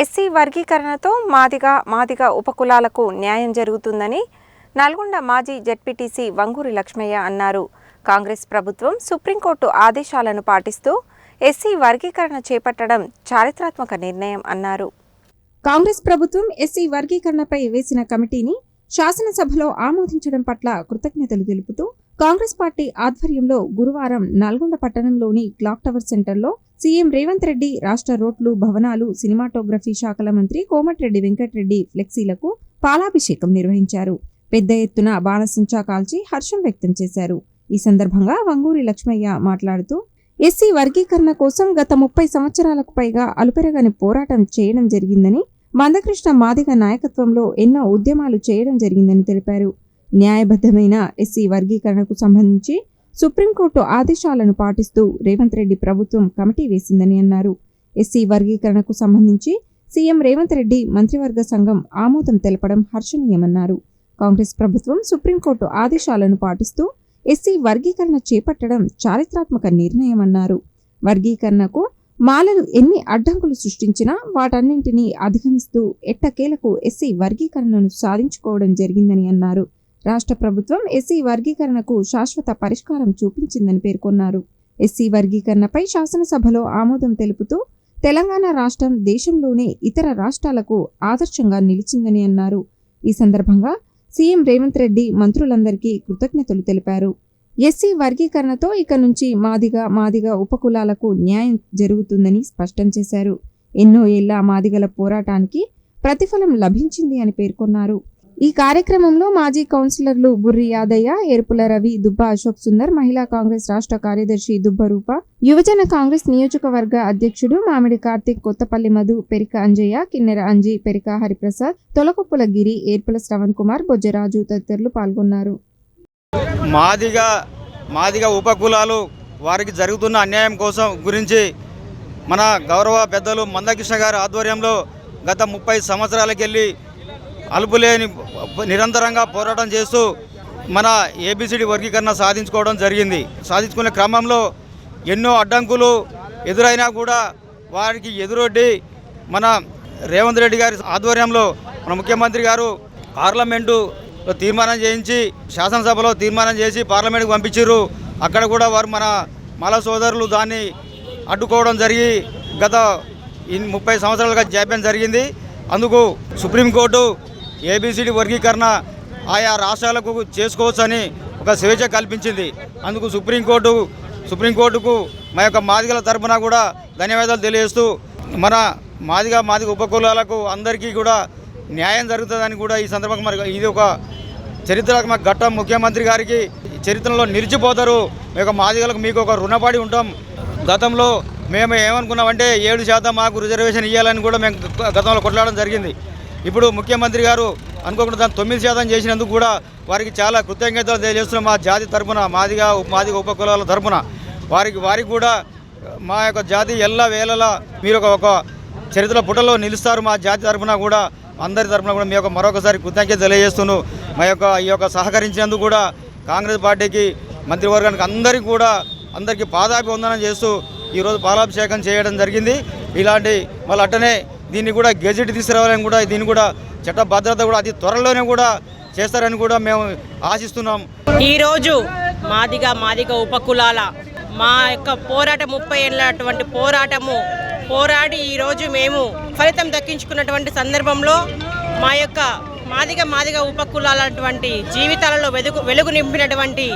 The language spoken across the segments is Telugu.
ఎస్సీ వర్గీకరణతో మాదిగ మాదిగ ఉపకులాలకు న్యాయం జరుగుతుందని నల్గొండ మాజీ జడ్పీటీసీ వంగూరి లక్ష్మయ్య అన్నారు. కాంగ్రెస్ ప్రభుత్వం సుప్రీంకోర్టు ఆదేశాలను పాటిస్తూ ఎస్సీ వర్గీకరణ చేపట్టడం చారిత్రాత్మక నిర్ణయం అన్నారు. కాంగ్రెస్ ప్రభుత్వం ఎస్సీ వర్గీకరణపై వేసిన కమిటీని శాసనసభలో ఆమోదించడం పట్ల కృతజ్ఞతలు తెలుపుతూ కాంగ్రెస్ పార్టీ ఆధ్వర్యంలో గురువారం నల్గొండ పట్టణంలోని క్లాక్ టవర్ సెంటర్లో సీఎం రేవంత్ రెడ్డి రాష్ట్ర రోడ్లు భవనాలు సినిమాటోగ్రఫీ శాఖల మంత్రి కోమటిరెడ్డి వెంకటరెడ్డి ఫ్లెక్సీలకు పాలాభిషేకం నిర్వహించారు. పెద్ద ఎత్తున బాణసంచా కాల్చి హర్షం వ్యక్తం చేశారు. ఈ సందర్భంగా వంగూరి లక్ష్మయ్య మాట్లాడుతూ ఎస్సీ వర్గీకరణ కోసం గత ముప్పై సంవత్సరాలకు పైగా అలుపెరగని పోరాటం చేయడం జరిగిందని మందకృష్ణ మాదిగ నాయకత్వంలో ఎన్నో ఉద్యమాలు చేయడం జరిగిందని తెలిపారు. న్యాయబద్ధమైన ఎస్సీ వర్గీకరణకు సంబంధించి సుప్రీంకోర్టు ఆదేశాలను పాటిస్తూ రేవంత్ రెడ్డి ప్రభుత్వం కమిటీ వేసిందని అన్నారు. ఎస్సీ వర్గీకరణకు సంబంధించి సీఎం రేవంత్ రెడ్డి మంత్రివర్గ సంఘం ఆమోదం తెలపడం హర్షణీయమన్నారు. కాంగ్రెస్ ప్రభుత్వం సుప్రీంకోర్టు ఆదేశాలను పాటిస్తూ ఎస్సీ వర్గీకరణ చేపట్టడం చారిత్రాత్మక నిర్ణయమన్నారు. వర్గీకరణకు మాలలు ఎన్ని అడ్డంకులు సృష్టించినా వాటన్నింటినీ అధిగమిస్తూ ఎట్టకేలకు ఎస్సీ వర్గీకరణను సాధించుకోవడం జరిగిందని అన్నారు. రాష్ట్ర ప్రభుత్వం ఎస్సీ వర్గీకరణకు శాశ్వత పరిష్కారం చూపించిందని పేర్కొన్నారు. ఎస్సీ వర్గీకరణపై శాసనసభలో ఆమోదం తెలుపుతూ తెలంగాణ రాష్ట్రం దేశంలోనే ఇతర రాష్ట్రాలకు ఆదర్శంగా నిలిచిందని అన్నారు. ఈ సందర్భంగా సీఎం రేవంత్ రెడ్డి మంత్రులందరికీ కృతజ్ఞతలు తెలిపారు. ఎస్సీ వర్గీకరణతో ఇక నుంచి మాదిగ మాదిగ ఉపకులాలకు న్యాయం జరుగుతుందని స్పష్టం చేశారు. ఎన్నో ఏళ్ళ మాదిగల పోరాటానికి ప్రతిఫలం లభించింది అని పేర్కొన్నారు. ఈ కార్యక్రమంలో మాజీ కౌన్సిలర్లు బుర్రి యాదయ్య ఏర్పుల రవి దుబ్బ అశోక్ సుందర్ మహిళా కాంగ్రెస్ రాష్ట్ర కార్యదర్శి దుబ్బ రూప యువజన కాంగ్రెస్ నియోజకవర్గ అధ్యక్షుడు మామిడి కార్తిక్ కొత్తపల్లి మధు పెరిక అంజయ్య కిన్నెర అంజి పెరిక హరిప్రసాద్ తొలకొప్పుల గిరి ఏర్పుల శ్రవణ్ కుమార్ బొజ్జరాజు తదితరులు పాల్గొన్నారు. మాదిగా మాదిగా ఉపకులాలు వారికి జరుగుతున్న అన్యాయం కోసం గురించి మన గౌరవ పెద్దలు మందకృష్ణ గారి ఆధ్వర్యంలో గత ముప్పై సంవత్సరాలకెళ్ళి అలుపులేని నిరంతరంగా పోరాటం చేస్తూ మన ఏబిసిడి వర్గీకరణ సాధించుకోవడం జరిగింది. సాధించుకునే క్రమంలో ఎన్నో అడ్డంకులు ఎదురైనా కూడా వారికి ఎదురొడ్డి మన రేవంత్ రెడ్డి గారి ఆధ్వర్యంలో మన ముఖ్యమంత్రి గారు పార్లమెంటు తీర్మానం చేయించి శాసనసభలో తీర్మానం చేసి పార్లమెంట్కి పంపించారు అక్కడ కూడా వారు మన మల సోదరులు దాన్ని అడ్డుకోవడం జరిగి గత ముప్పై సంవత్సరాలుగా జాప్యం జరిగింది. అందుకు సుప్రీంకోర్టు ఏబిసిడి వర్గీకరణ ఆయా రాష్ట్రాలకు చేసుకోవచ్చని ఒక స్వేచ్ఛ కల్పించింది. అందుకు సుప్రీంకోర్టు సుప్రీంకోర్టుకు మా యొక్క మాదిగల తరపున కూడా ధన్యవాదాలు తెలియజేస్తూ మన మాదిగ మాదిగ ఉపకులాలకు అందరికీ కూడా న్యాయం జరుగుతుందని కూడా ఈ సందర్భంగా మరి ఇది ఒక చరిత్రాత్మక ఘట్టం. ముఖ్యమంత్రి గారికి చరిత్రలో నిలిచిపోతారు. మీ యొక్క మాదిగలకు మీకు ఒక రుణపడి ఉంటాం. గతంలో మేము ఏమనుకున్నామంటే ఏడు శాతం మాకు రిజర్వేషన్ ఇవ్వాలని కూడా మేము గతంలో కొట్లాడడం జరిగింది. ఇప్పుడు ముఖ్యమంత్రి గారు అనుకోకుండా దాన్ని తొమ్మిది శాతం చేసినందుకు కూడా వారికి చాలా కృతజ్ఞతలు తెలియజేస్తున్నాం మా జాతి తరపున మాదిగా మాదిగా ఉపకులాల తరపున. వారికి వారికి కూడా మా యొక్క జాతి ఎల్ల వేళలా మీరు ఒక ఒక చరిత్ర పుటలో నిలుస్తారు. మా జాతి తరపున కూడా అందరి తరపున కూడా మీ యొక్క మరొకసారి కృతజ్ఞత తెలియజేస్తున్నాను మా యొక్క ఈ యొక్క సహకరించినందుకు కూడా కాంగ్రెస్ పార్టీకి మంత్రివర్గానికి అందరికీ కూడా అందరికీ పాదాభివందనం చేస్తూ ఈరోజు పాలాభిషేకం చేయడం జరిగింది. ఇలాంటి మళ్ళీ అట్టనే దీన్ని కూడా గెజెట్ తీసుకురావాలని కూడా దీన్ని కూడా చట్ట భద్రత కూడా అతి త్వరలోనే కూడా చేస్తారని కూడా మేము ఆశిస్తున్నాం. ఈరోజు మాదిగా మాదిగ ఉపకులాల మా యొక్క పోరాటం ముప్పై ఏళ్ళటువంటి పోరాటము పోరాడి ఈరోజు మేము ఫలితం దక్కించుకున్నటువంటి సందర్భంలో మా యొక్క మాదిగ మాదిగ ఉపకులాలటువంటి జీవితాలలో వెలుగు వెలుగు నింపినటువంటి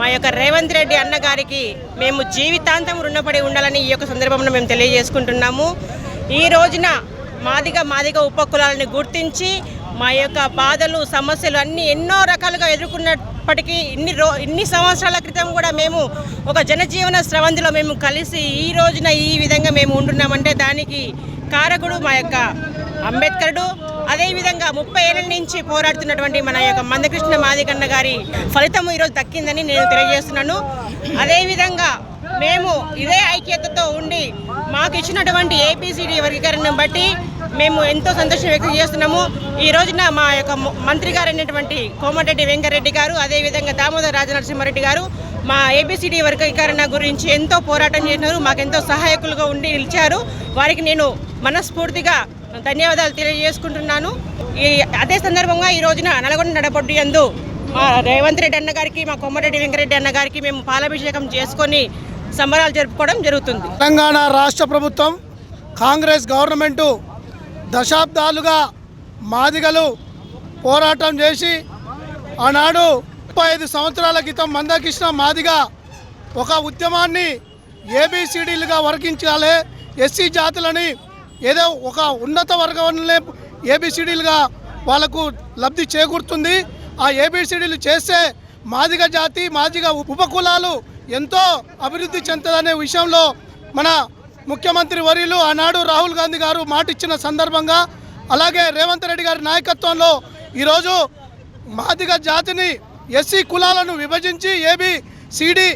మా యొక్క రేవంత్ రెడ్డి అన్నగారికి మేము జీవితాంతం రుణపడి ఉండాలని ఈ యొక్క సందర్భంలో మేము తెలియజేసుకుంటున్నాము. ఈ రోజున మాదిగ మాదిగ ఉపకులాలని గుర్తించి మా యొక్క బాధలు సమస్యలు అన్నీ ఎన్నో రకాలుగా ఎదుర్కొన్నప్పటికీ ఇన్ని రో ఇన్ని సంవత్సరాల క్రితం కూడా మేము ఒక జనజీవన స్రవంతిలో మేము కలిసి ఈ రోజున ఈ విధంగా మేము ఉంటున్నామంటే దానికి కారకుడు మా యొక్క అంబేద్కరుడు. అదేవిధంగా ముప్పై ఏళ్ళ నుంచి పోరాడుతున్నటువంటి మన యొక్క మందకృష్ణ మాదిగన్న గారి ఫలితం ఈరోజు దక్కిందని నేను తెలియజేస్తున్నాను. అదేవిధంగా మేము ఇదే ఐక్యతతో ఉండి మాకు ఇచ్చినటువంటి ఏపీసీడీ వర్గీకరణను బట్టి మేము ఎంతో సంతోషం వ్యక్తం చేస్తున్నాము. ఈ రోజున మా యొక్క మంత్రి గారు అయినటువంటి కోమటిరెడ్డి వెంకరెడ్డి గారు అదేవిధంగా దామోదర రాజనరసింహారెడ్డి గారు మా ఏబిసిడి వర్గీకరణ గురించి ఎంతో పోరాటం చేసినారు. మాకెంతో సహాయకులుగా ఉండి నిలిచారు. వారికి నేను మనస్ఫూర్తిగా ధన్యవాదాలు తెలియజేసుకుంటున్నాను. ఈ అదే సందర్భంగా ఈ రోజున నల్గొండ నడపొడ్డు ఎందు మా రేవంత్ రెడ్డి అన్న గారికి మా కొమ్మరెడ్డి వెంకరెడ్డి అన్న గారికి మేము పాలాభిషేకం చేసుకొని సంబరాలు జరుపుకోవడం జరుగుతుంది. తెలంగాణ రాష్ట్ర ప్రభుత్వం కాంగ్రెస్ గవర్నమెంటు దశాబ్దాలుగా మాదిగలు పోరాటం చేసి ఆనాడు ముప్పై ఐదు సంవత్సరాల క్రితం మందకృష్ణ మాదిగ ఒక ఉద్యమాన్ని ఏబిసిడీలుగా వర్గించాలి ఎస్సీ జాతులని ఏదో ఒక ఉన్నత వర్గంలో ఏబిసిడీలుగా వాళ్ళకు లబ్ధి చేకూరుతుంది. ఆ ఏబిసిడీలు చేస్తే మాదిగ జాతి మాదిగ ఉపకులాలు ఎంతో అభివృద్ధి చెందదనే విషయంలో మన ముఖ్యమంత్రి వర్యులు ఆనాడు రాహుల్ గాంధీ గారు మాటిచ్చిన సందర్భంగా అలాగే రేవంత్ రెడ్డి గారి నాయకత్వంలో ఈరోజు మాదిగ జాతిని ఎస్సీ కులాలను విభజించి ఏబి సిడి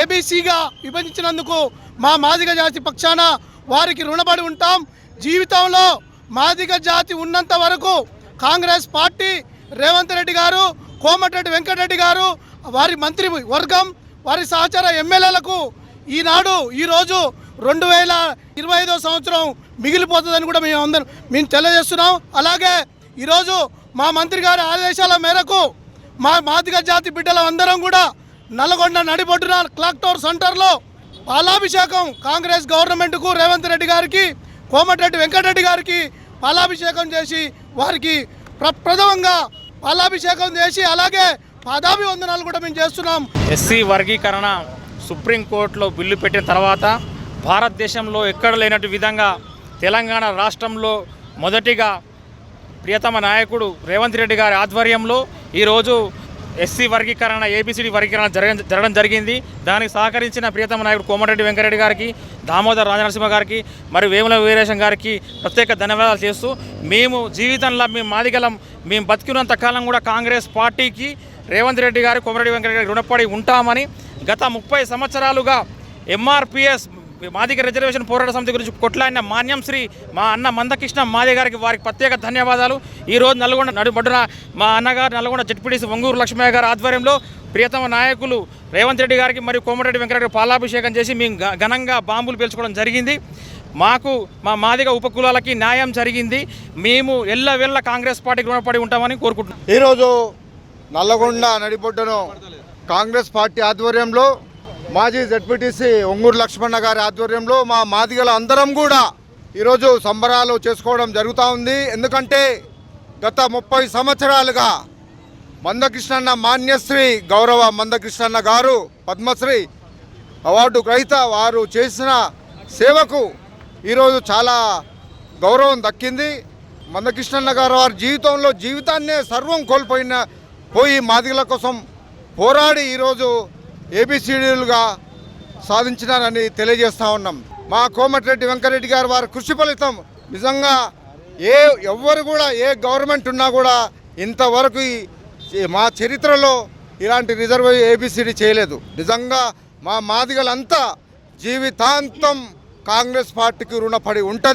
ఏబిసిగా విభజించినందుకు మా మాదిగ జాతి పక్షాన వారికి రుణపడి ఉంటాం. జీవితంలో మాదిగ జాతి ఉన్నంత వరకు కాంగ్రెస్ పార్టీ రేవంత్ రెడ్డి గారు కోమటిరెడ్డి వెంకటరెడ్డి గారు వారి మంత్రి వర్గం వారి సహచర ఎమ్మెల్యేలకు ఈనాడు ఈరోజు రెండు వేల ఇరవై ఐదో సంవత్సరం మిగిలిపోతుందని కూడా మేము అందరం మేము తెలియజేస్తున్నాం. అలాగే ఈరోజు మా మంత్రి గారి ఆదేశాల మేరకు మా మాదిగ జాతి బిడ్డల అందరం కూడా నల్గొండ నడిబొడ్డున క్లాక్ టవర్ సెంటర్లో పాలాభిషేకం కాంగ్రెస్ గవర్నమెంట్కు రేవంత్ రెడ్డి గారికి కోమటిరెడ్డి వెంకటరెడ్డి గారికి పాలాభిషేకం చేసి వారికి ప్ర ప్రథమంగా పాలాభిషేకం చేసి అలాగే పాదాభివందనాలు కూడా మేము చేస్తున్నాం. ఎస్సీ వర్గీకరణ సుప్రీంకోర్టులో బిల్లు పెట్టిన తర్వాత భారతదేశంలో ఎక్కడ లేనట్టు విధంగా తెలంగాణ రాష్ట్రంలో మొదటిగా ప్రియతమ నాయకుడు రేవంత్ రెడ్డి గారి ఆధ్వర్యంలో ఈరోజు ఎస్సీ వర్గీకరణ ఏబిసిడి వర్గీకరణ జరగ జరగడం జరిగింది. దానికి సహకరించిన ప్రియతమ నాయకుడు కోమటిరెడ్డి వెంకరెడ్డి గారికి దామోదర్ రాజనరసింహ గారికి మరి వేముల వీరేశం గారికి ప్రత్యేక ధన్యవాదాలు చేస్తూ మేము జీవితంలో మేము మాదిగలం మేము బతికినంత కాలం కూడా కాంగ్రెస్ పార్టీకి రేవంత్ రెడ్డి గారు కోమరెడ్డి వెంకటరెడ్డి రుణపడి ఉంటామని గత ముప్పై సంవత్సరాలుగా ఎంఆర్పిఎస్ మాదిగ రిజర్వేషన్ పోరాట సమితి గురించి కొట్లాడిన మాన్యం శ్రీ మా అన్న మందకృష్ణ మాదే గారికి వారికి ప్రత్యేక ధన్యవాదాలు. ఈరోజు నల్గొండ నడుబడున మా అన్నగారు నల్గొండ జడ్పీటీసీ వంగూరు లక్ష్మయ్య గారి ఆధ్వర్యంలో ప్రియతమ నాయకులు రేవంత్ రెడ్డి గారికి మరియు కోమటిరెడ్డి వెంకటరెడ్డి పాలాభిషేకం చేసి మేము ఘనంగా బాంబులు పేల్చుకోవడం జరిగింది. మాకు మా మాదిగ ఉపకులాలకి న్యాయం జరిగింది. మేము ఎల్లవెల్ల కాంగ్రెస్ పార్టీకి రుణపడి ఉంటామని కోరుకుంటున్నాం. ఈరోజు నల్లగొండ నడిబొడ్డును కాంగ్రెస్ పార్టీ ఆధ్వర్యంలో మాజీ జడ్పీటీసీ ఒంగూరు లక్ష్మణ గారి ఆధ్వర్యంలో మా మాదిగల అందరం కూడా ఈరోజు సంబరాలు చేసుకోవడం జరుగుతూ ఉంది. ఎందుకంటే గత ముప్పై సంవత్సరాలుగా మందకృష్ణన్న మాన్యశ్రీ గౌరవ మందకృష్ణన్న గారు పద్మశ్రీ అవార్డు గ్రహీత వారు చేసిన సేవకు ఈరోజు చాలా గౌరవం దక్కింది. మందకృష్ణన్న గారు వారి జీవితంలో జీవితాన్నే సర్వం కోల్పోయిన పోయి మాదిగల కోసం పోరాడి ఈరోజు ఏబిసిడీలుగా సాధించినారని తెలియజేస్తా ఉన్నాం. మా కోమటిరెడ్డి వెంకరెడ్డి గారు వారి కృషి ఫలితం నిజంగా ఏ ఎవ్వరు కూడా ఏ గవర్నమెంట్ ఉన్నా కూడా ఇంతవరకు మా చరిత్రలో ఇలాంటి రిజర్వ్ ఏబిసిడి చేయలేదు. నిజంగా మా మాదిగలంతా జీవితాంతం కాంగ్రెస్ పార్టీకి రుణపడి ఉంటుంది.